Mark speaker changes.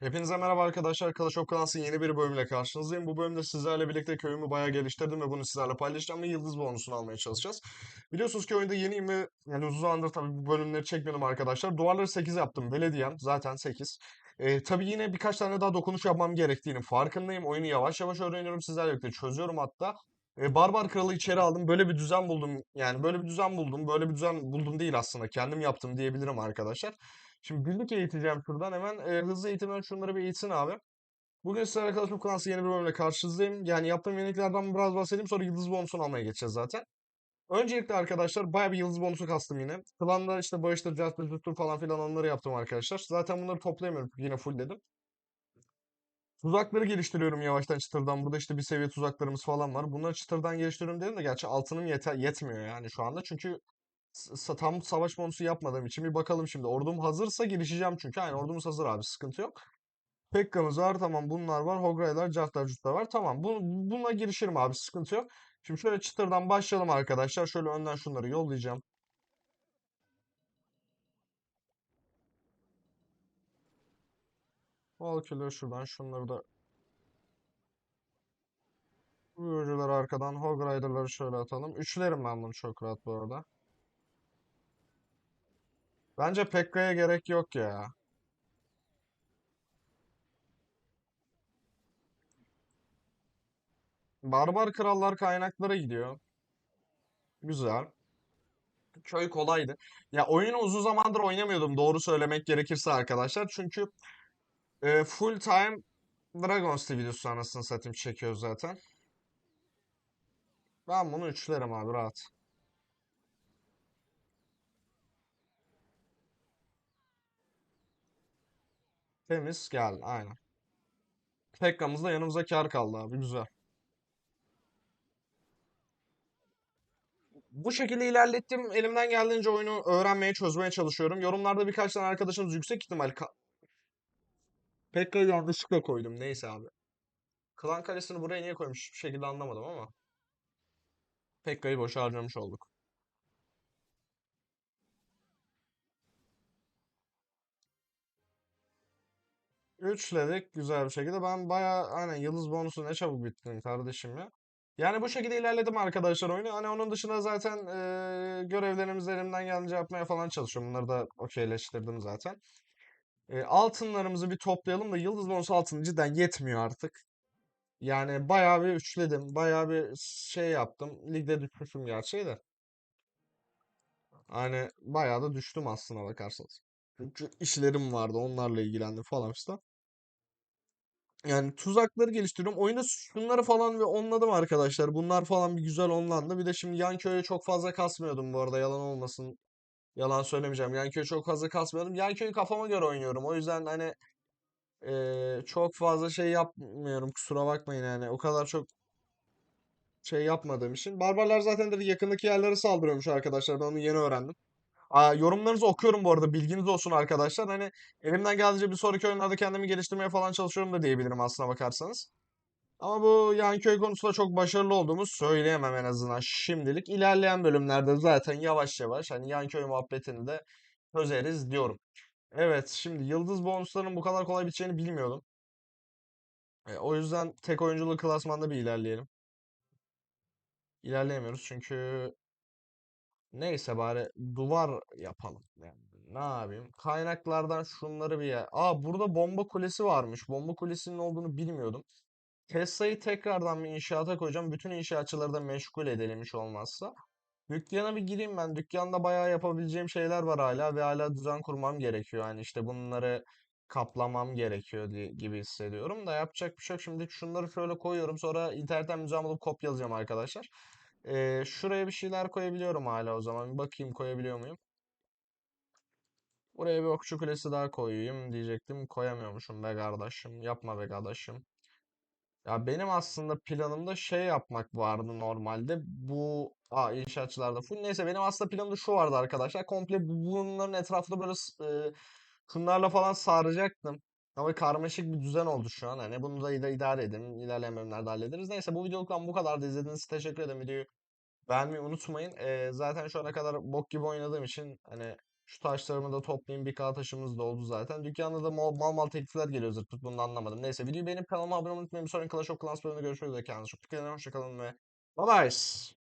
Speaker 1: Hepinize merhaba arkadaşlar. Clash of Clans'ın yeni bir bölümüyle karşınızdayım. Bu bölümde sizlerle birlikte köyümü bayağı geliştirdim ve bunu sizlerle paylaşacağım ve yıldız bonusunu almaya çalışacağız. Biliyorsunuz ki oyunda yeniyim ve yani uzun zamandır tabii bu bölümleri çekmedim arkadaşlar. Duvarları 8 yaptım. Belediyem zaten 8. Ee, tabii yine birkaç tane daha dokunuş yapmam gerektiğinin farkındayım. Oyunu yavaş yavaş öğreniyorum. Sizlerle birlikte çözüyorum hatta. Ee, Barbar Kralı içeri aldım. Böyle bir düzen buldum. Yani böyle bir düzen buldum. Böyle bir düzen buldum değil aslında. Kendim yaptım diyebilirim arkadaşlar. Şimdi günlük eğiteceğim şuradan hemen. E, hızlı eğitimden şunları bir eğitsin abi. Bugün sizlerle arkadaşım Clans'ın yeni bir bölümle karşınızdayım. Yani yaptığım yeniliklerden biraz bahsedeyim sonra yıldız bonusunu almaya geçeceğiz zaten. Öncelikle arkadaşlar bayağı bir yıldız bonusu kastım yine. Klanda işte bağıştır, cartır, cürtür falan filan onları yaptım arkadaşlar. Zaten bunları toplayamıyorum yine fullledim. Tuzakları geliştiriyorum yavaştan çıtırdan. Burada işte bir seviye tuzaklarımız falan var. Bunları çıtırdan geliştiriyorum dedim de gerçi altınım yeter, yetmiyor yani şu anda. Çünkü tam savaş bonusu yapmadığım için bir bakalım şimdi. Ordum hazırsa girişeceğim çünkü. Aynen ordumuz hazır abi sıkıntı yok. Pekka'mız var tamam bunlar var. Hograylar, Cartlar, Curtlar var. Tamam bu, bununla girişirim abi sıkıntı yok. Şimdi şöyle çıtırdan başlayalım arkadaşlar. Şöyle önden şunları yollayacağım. Valkyrie şuradan şunları da Büyücüleri arkadan Hog Rider'ları şöyle atalım. Üçlerim ben bunu çok rahat bu arada. Bence Pekka'ya gerek yok ya. Barbar krallar kaynaklara gidiyor. Güzel. Köy kolaydı. Ya oyunu uzun zamandır oynamıyordum doğru söylemek gerekirse arkadaşlar. Çünkü e, full time Dragons videosu anasını satayım çekiyor zaten. Ben bunu üçlerim abi rahat. Temiz gel aynen. Pekka'mız da yanımıza kar kaldı abi güzel. Bu şekilde ilerlettim. Elimden geldiğince oyunu öğrenmeye, çözmeye çalışıyorum. Yorumlarda birkaç tane arkadaşımız yüksek ihtimal ka- Pekka'yı yanlışlıkla koydum. Neyse abi. Klan Kalesi'ni buraya niye koymuş hiçbir şekilde anlamadım ama. Pekka'yı boşa harcamış olduk. Üçledik güzel bir şekilde. Ben bayağı aynen yıldız bonusu ne çabuk bittin kardeşim ya. Yani bu şekilde ilerledim arkadaşlar oyunu. Hani onun dışında zaten eee görevlerimizi elimden geldiğince yapmaya falan çalışıyorum. Bunları da okeyleştirdim zaten. E, altınlarımızı bir toplayalım da yıldız bonusu altın cidden yetmiyor artık. Yani bayağı bir üçledim. Bayağı bir şey yaptım. Ligde düşmüşüm gerçeği de. Hani bayağı da düştüm aslına bakarsanız. Çünkü işlerim vardı. Onlarla ilgilendim falan filan. Yani tuzakları geliştiriyorum. Oyunda şunları falan ve onladım arkadaşlar. Bunlar falan bir güzel onlandı. Bir de şimdi yan köye çok fazla kasmıyordum bu arada. Yalan olmasın. Yalan söylemeyeceğim. Yan köye çok fazla kasmıyordum. Yan köyü kafama göre oynuyorum. O yüzden hani eee, çok fazla şey yapmıyorum. Kusura bakmayın yani. O kadar çok şey yapmadığım için. Barbarlar zaten dedi yakındaki yerlere saldırıyormuş arkadaşlar. Ben onu yeni öğrendim. Yorumlarınızı okuyorum bu arada. Bilginiz olsun arkadaşlar. Hani elimden geldiğince bir sonraki oyunlarda kendimi geliştirmeye falan çalışıyorum da diyebilirim aslına bakarsanız. Ama bu yan köy konusunda çok başarılı olduğumu söyleyemem en azından şimdilik. İlerleyen bölümlerde zaten yavaş yavaş hani yan köy muhabbetini de çözeriz diyorum. Evet, şimdi yıldız bonuslarının bu kadar kolay biteceğini bilmiyordum. E, o yüzden tek oyunculu klasmanda bir ilerleyelim. İlerleyemiyoruz çünkü neyse bari duvar yapalım. Yani ne yapayım? Kaynaklardan şunları bir yer. Aa burada bomba kulesi varmış. Bomba kulesinin olduğunu bilmiyordum. Tesla'yı tekrardan bir inşaata koyacağım. Bütün inşaatçıları da meşgul edelim hiç olmazsa. Dükkana bir gireyim ben. Dükkanda bayağı yapabileceğim şeyler var hala ve hala düzen kurmam gerekiyor. Yani işte bunları kaplamam gerekiyor diye, gibi hissediyorum da yapacak bir şey yok. Şimdi şunları şöyle koyuyorum. Sonra internetten düzen bulup kopyalayacağım arkadaşlar. Ee, şuraya bir şeyler koyabiliyorum hala o zaman. Bir bakayım koyabiliyor muyum? Buraya bir okçu kulesi daha koyayım diyecektim. Koyamıyormuşum be kardeşim. Yapma be kardeşim. Ya benim aslında planımda şey yapmak vardı normalde. Bu Aa, inşaatçılarda full. Neyse benim aslında planımda şu vardı arkadaşlar. Komple bu- bunların etrafında böyle e, şunlarla falan saracaktım. Ama karmaşık bir düzen oldu şu an. Hani bunu da ida- idare edin. İlerleyen bölümlerde hallederiz. Neyse bu videoluktan bu kadar da izlediğiniz için teşekkür ederim. Videoyu beğenmeyi unutmayın. E, zaten şu ana kadar bok gibi oynadığım için hani Şu taşlarımı da toplayayım. Bir K taşımız da oldu zaten. Dükkanda da mal mal, mal teklifler geliyor zırt pırt. Bunu anlamadım. Neyse videoyu beğenip kanalıma abone olmayı unutmayın. Bir sonraki Clash of Clans bölümünde görüşmek üzere. Kendinize çok dikkat. Hoşçakalın ve bye bye.